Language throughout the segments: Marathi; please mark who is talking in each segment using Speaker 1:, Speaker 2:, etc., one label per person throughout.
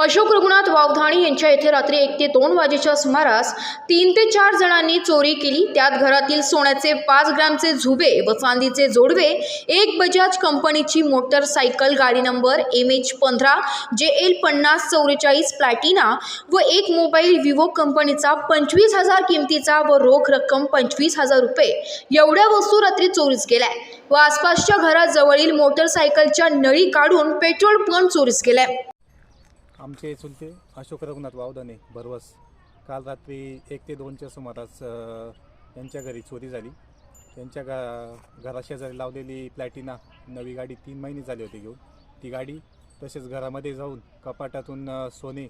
Speaker 1: अशोक रघुनाथ वावधाणी यांच्या येथे रात्री एक ते दोन वाजेच्या सुमारास तीन ते चार जणांनी चोरी केली. त्यात घरातील सोन्याचे पाच ग्रामचे झुबे व चांदीचे जोडवे एक बजाज कंपनीची मोटरसायकल गाडी नंबर एम एच पंधरा जे एल पन्नास चौवेचाळीस प्लॅटिना व एक मोबाईल विवो कंपनीचा पंचवीस हजार किमतीचा व रोख रक्कम पंचवीस हजार रुपये. एवढ्या वस्तू रात्री चोरीस गेल्या व आसपासच्या घराजवळील मोटरसायकलच्या नळी काढून पेट्रोल पण चोरीस गेलाय.
Speaker 2: आमचे चुलते अशोक रघुनाथ वावदाने भरवस काल रात्री एक ते दोनच्या सुमारास त्यांच्या घरी चोरी झाली. त्यांच्या गा घराशेजारी लावलेली प्लॅटिना नवी गाडी तीन महिने झाले होते घेऊन. ती गाडी तसेच घरामध्ये जाऊन कपाटातून सोने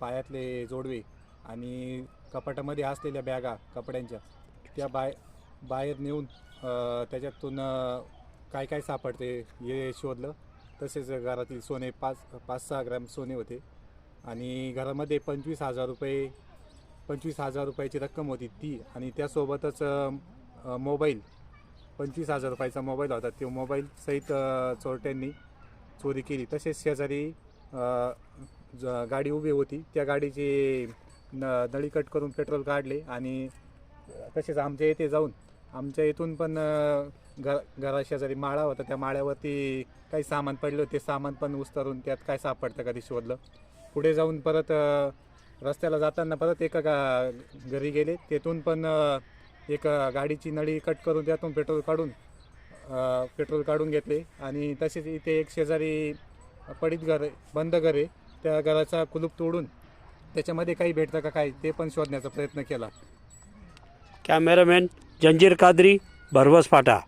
Speaker 2: पायातले जोडवे आणि कपाटामध्ये असलेल्या बॅगा कपड्यांच्या त्या बाय बाहेर नेऊन त्याच्यातून काय काय सापडते हे शोधलं. तसेच घरातील सोने पाच पाच सहा ग्रॅम सोने होते. आणि घरामध्ये पंचवीस हजार रुपये पंचवीस हजार रुपयाची रक्कम होती ती. आणि त्यासोबतच मोबाईल पंचवीस हजार रुपयाचा मोबाईल होता. तो मोबाईल सहित चोरट्यांनी चोरी केली. तसेच शेजारी ज- गाडी उभी होती. त्या गाडीची न नळी कट करून पेट्रोल काढले. आणि तसेच आमच्या इथे जाऊन आमच्या इथून पण घर घराशेजारी माळा होता त्या माळ्यावरती काही सामान पडलं ते सामान पण उस्तरून त्यात काय सापडतं कधी शोधलं. पुढे जाऊन परत रस्त्याला जाताना परत एका गा घरी गेले. तेथून पण एक गाडीची नळी कट करून त्यातून पेट्रोल काढून पेट्रोल काढून घेतले. आणि तसेच इथे एक शेजारी पडीत घर बंद घर आहे. त्या घराचा कुलूप तोडून त्याच्यामध्ये काही भेटतं का काय ते पण शोधण्याचा प्रयत्न केला.
Speaker 3: कॅमेरामॅन जंजीर कादरी भरवस फाटा.